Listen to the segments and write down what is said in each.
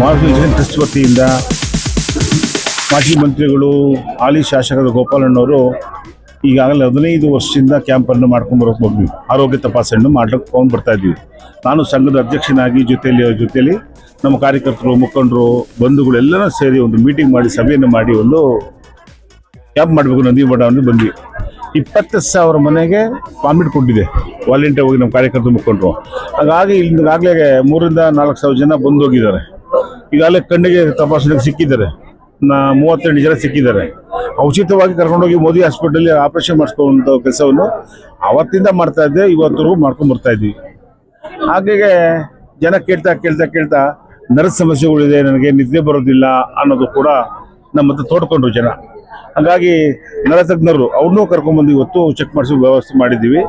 Maruti trust ವತಿಯಿಂದ ಮಾಜಿ ಮಂತ್ರಿಗಳು, ಹಾಲಿ ಶಾಸಕರ ಗೋಪಾಲಣ್ಣವರು ಈಗಾಗಲೇ ಹದಿನೈದು ವರ್ಷದಿಂದ ಕ್ಯಾಂಪನ್ನು ಮಾಡ್ಕೊಂಡು ಬರೋಕೆ ಬಂದ್ವಿ ಆರೋಗ್ಯ ತಪಾಸಣೆ ಮಾಡ್ಲಿಕ್ಕೆ ಬರ್ತಾ ಇದ್ವಿ. ನಾನು ಸಂಘದ ಅಧ್ಯಕ್ಷನಾಗಿ ಜೊತೆಯಲ್ಲಿ ಅವ್ರ ಜೊತೆಯಲ್ಲಿ ನಮ್ಮ ಕಾರ್ಯಕರ್ತರು, ಮುಖಂಡರು ಬಂಧುಗಳೆಲ್ಲರೂ ಸೇರಿ ಒಂದು ಮೀಟಿಂಗ್ ಮಾಡಿ, ಸಭೆಯನ್ನು ಮಾಡಿ ಒಂದು ಕ್ಯಾಂಪ್ ಮಾಡಬೇಕು ನಂದಿ ಬಡಾವಣೆ ಬಂದ್ವಿ. ಇಪ್ಪತ್ತು ಸಾವಿರ ಮನೆಗೆ ಪಾಮಿಟ್ ಕೊಟ್ಟಿದೆ. ವಾಲಂಟಿಯರ್ ಹೋಗಿ ನಮ್ಮ ಕಾರ್ಯಕರ್ತರು, ಮುಖಂಡರು. ಹಾಗಾಗಿ ಇಲ್ಲಿಂದಾಗಲೇ ಮೂರಿಂದ ನಾಲ್ಕು ಸಾವಿರ ಜನ ಬಂದು ಹೋಗಿದ್ದಾರೆ ಈಗಾಗಲೇ ಕಣ್ಣಿಗೆ ತಪಾಸಣೆಗೆ ಸಿಕ್ಕಿದ್ದಾರೆ. ನಾ ಮೂವತ್ತೆರಡು ಜನ ಸಿಕ್ಕಿದ್ದಾರೆ. ಉಚಿತವಾಗಿ ಕರ್ಕೊಂಡೋಗಿ ಮೋದಿ ಹಾಸ್ಪಿಟಲ್ ಆಪರೇಷನ್ ಮಾಡಿಸ್ಕೊಂಡ ಕೆಲಸವನ್ನು ಅವತ್ತಿಂದ ಮಾಡ್ತಾ ಇದ್ದೆ ಇವತ್ತರೆಗೂ ಮಾಡ್ಕೊಂಡು ಬರ್ತಾ ಇದ್ವಿ. ಹಾಗೆ ಜನ ಕೇಳ್ತಾ ಕೇಳ್ತಾ ಕೇಳ್ತಾ ನರ್ಸ್ ಸಮಸ್ಯೆಗಳಿದೆ, ನನಗೆ ನಿದ್ದೆ ಬರೋದಿಲ್ಲ ಅನ್ನೋದು ಕೂಡ ನಮ್ಮ ಹತ್ರ ತೋಡ್ಕೊಂಡ್ರು ಜನ. ಹಾಗಾಗಿ ನರತಜ್ಞರು ಅವ್ರನ್ನೂ ಕರ್ಕೊಂಡ್ಬಂದು ಇವತ್ತು ಚೆಕ್ ಮಾಡಿಸೋ ವ್ಯವಸ್ಥೆ ಮಾಡಿದ್ದೀವಿ.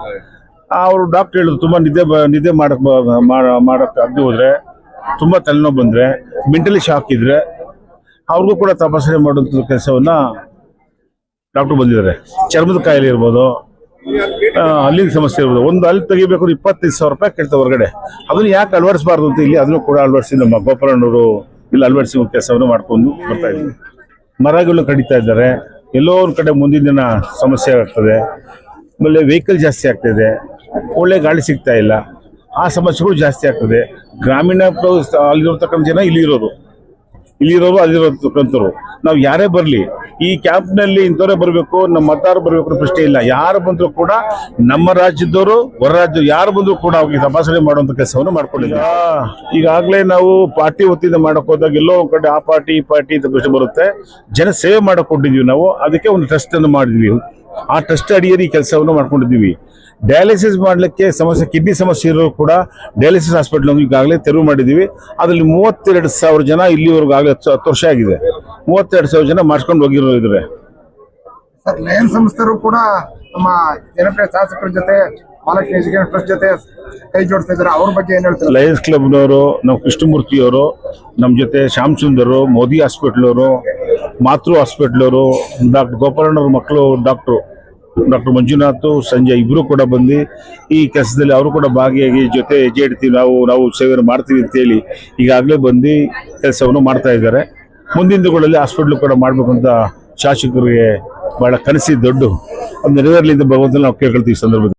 ಅವರು ಡಾಕ್ಟರ್ ಹೇಳಿದ್ರು, ತುಂಬ ನಿದ್ದೆ ಬ, ನಿದ್ದೆ ಮಾಡಕ್ ಮಾಡಕ್ಕೆ ಮಾಡ- ಮಾಡಕ್ ಆಗದೆ ಹೋದ್ರೆ ತುಂಬ ತಲೆನೋವು ಬಂದರೆ, ಮೆಂಟಲಿ ಶಾಕ್ ಇದ್ರೆ, ಅವ್ರಿಗೂ ಕೂಡ ತಪಾಸಣೆ ಮಾಡುವಂಥ ಕೆಲಸವನ್ನ ಡಾಕ್ಟರ್ ಬಂದಿದ್ದಾರೆ. ಚರ್ಮದ ಕಾಯಿಲೆ ಇರ್ಬೋದು ಅಲ್ಲಿನ ಸಮಸ್ಯೆ ಇರ್ಬೋದು, ಒಂದು ಅಲ್ಲಿ ತೆಗಿಬೇಕು ಇಪ್ಪತ್ತೈದು ಸಾವಿರ ರೂಪಾಯಿ ಕೇಳ್ತಾರೆ ಹೊರಗಡೆ. ಅದನ್ನ ಯಾಕೆ ಅಳವಡಿಸಬಾರ್ದು ಅಂತ ಇಲ್ಲಿ ಅದನ್ನು ಕೂಡ ಅಳವಡಿಸಿ ನಮ್ಮ ಗೋಪಾಲಣ್ಣವರು ಇಲ್ಲಿ ಅಳವಡಿಸಿ ಕೆಲಸವನ್ನು ಮಾಡ್ಕೊಂಡು ಬರ್ತಾ ಇದ್ದೀವಿ ಮರಗಳು ಕಡಿತಾ ಇದ್ದಾರೆ. ಎಲ್ಲೋ ಒಂದು ಕಡೆ ಮುಂದಿನ ದಿನ ಸಮಸ್ಯೆ ಆಗ್ತದೆ. ಆಮೇಲೆ ವೆಹಿಕಲ್ ಜಾಸ್ತಿ ಆಗ್ತಿದೆ ಒಳ್ಳೆ ಗಾಳಿ ಸಿಗ್ತಾ ಇಲ್ಲ. ಆ ಸಮಸ್ಯೆಗಳು ಜಾಸ್ತಿ ಆಗ್ತದೆ. ಗ್ರಾಮೀಣ ಅಲ್ಲಿರತಕ್ಕಂಥ ಜನ ಇಲ್ಲಿರೋರು. ಇಲ್ಲಿರೋರು ಅಲ್ಲಿರತಕ್ಕಂಥವ್ರು. ನಾವು ಯಾರೇ ಬರಲಿ ಈ ಕ್ಯಾಂಪ್ನಲ್ಲಿ ಇಂಥವರೇ ಬರಬೇಕು, ನಮ್ಮ ಮತದಾರ ಬರಬೇಕು ಪ್ರಶ್ನೆ ಇಲ್ಲ. ಯಾರು ಬಂದರೂ ಕೂಡ ನಮ್ಮ ರಾಜ್ಯದವರು, ಹೊರ ರಾಜ್ಯ ಯಾರು ಬಂದರೂ ಕೂಡ ಅವ್ರಿಗೆ ತಪಾಸಣೆ ಮಾಡುವಂಥ ಕೆಲಸವನ್ನು ಮಾಡ್ಕೊಂಡಿದ್ದೀವಿ ಈಗಾಗಲೇ ನಾವು ಪಾರ್ಟಿ ಒತ್ತಿದ ಮಾಡಕ್ ಹೋದಾಗ ಎಲ್ಲೋ ಒಂದು ಕಡೆ ಆ ಪಾರ್ಟಿ, ಈ ಪಾರ್ಟಿ ಅಂತ ಪ್ರಶ್ನೆ ಬರುತ್ತೆ. ಜನ ಸೇವೆ ಮಾಡಿಕೊಂಡಿದ್ದೀವಿ ನಾವು, ಅದಕ್ಕೆ ಒಂದು ಟ್ರಸ್ಟ್ ಅನ್ನು ಮಾಡಿದ್ವಿ. ಆ ಟ್ರಸ್ಟ್ ಅಡಿಯಲ್ಲಿ ಈ ಕೆಲಸವನ್ನು ಮಾಡ್ಕೊಂಡಿದ್ದೀವಿ. ಡಯಾಲಿಸಿಸ್ ಮಾಡಲಿಕ್ಕೆ ಸಮಸ್ಯೆ ಕಿಡ್ನಿ ಸಮಸ್ಯೆ ಇರೋರು ಕೂಡ ಡಯಾಲಿಸಿಸ್ ಹಾಸ್ಪಿಟಲ್ ಈಗಾಗಲೇ ತೆರವು ಮಾಡಿದ್ದೀವಿ. ಅದರಲ್ಲಿ ಮೂವತ್ತೆರಡು ಸಾವಿರ ಜನ ಇಲ್ಲಿವರೆಗೂ ಆಗಲೇ ಹತ್ತು ವರ್ಷ ಆಗಿದೆ. ಮೂವತ್ತೆರಡು ಸಾವಿರ ಜನ ಮಾಡಿಸ್ಕೊಂಡು ಹೋಗಿರೋ ಇದ್ರೆ. ಸರ್ ಲಯನ್ ಸಂಸ್ಥೆರು ಕೂಡ ನಮ್ಮ ಜನಪ್ರಿಯ ಶಾಸಕರ ಜೊತೆ ಬಾಲಕೃಷ್ಣ ಎಜುಕೇಶನ್ ಟ್ರಸ್ಟ್ ಜೊತೆ ಕೈ ಜೋಡಿಸ್ತಾ ಇದ್ದಾರೆ. ಅವ್ರ ಬಗ್ಗೆ ಏನ್ ಹೇಳ್ತಾರೆ? ಲಯನ್ಸ್ ಕ್ಲಬ್ನವರು ನಮ್ಮ ಕೃಷ್ಣಮೂರ್ತಿಯವರು ನಮ್ಮ ಜೊತೆ ಶ್ಯಾಮ್ ಸುಂದರ್ ಮೋದಿ ಹಾಸ್ಪಿಟ್ಲವರು ಮಾತೃ ಹಾಸ್ಪಿಟ್ಲವರು ಡಾಕ್ಟರ್ ಗೋಪಾಲಣ್ಣವ್ರ ಮಕ್ಕಳು ಡಾಕ್ಟ್ರು ಡಾಕ್ಟರ್ ಮಂಜುನಾಥ್ ಸಂಜೆ ಇಬ್ಬರು ಕೂಡ ಬಂದು ಈ ಕೆಲಸದಲ್ಲಿ ಅವರು ಕೂಡ ಭಾಗಿಯಾಗಿ ಜೊತೆ ಹೆಜ್ಜೆ ಇಡ್ತೀವಿ ನಾವು ನಾವು ಸೇವೆಯನ್ನು ಮಾಡ್ತೀವಿ ಅಂತೇಳಿ ಈಗಾಗಲೇ ಬಂದು ಕೆಲಸವನ್ನು ಮಾಡ್ತಾ ಇದ್ದಾರೆ. ಮುಂದಿನ ದಿನಗಳಲ್ಲಿ ಹಾಸ್ಪಿಟ್ಲು ಕೂಡ ಮಾಡಬೇಕು ಅಂತ ಶಾಸಕರಿಗೆ ಬಹಳ ಕನಸಿ ದೊಡ್ಡ. ಒಂದು ನೆರವೇರಲಿಂದ ಭಗವಂತನ ನಾವು ಕೇಳ್ಕೊಳ್ತೀವಿ ಸಂದರ್ಭದಲ್ಲಿ.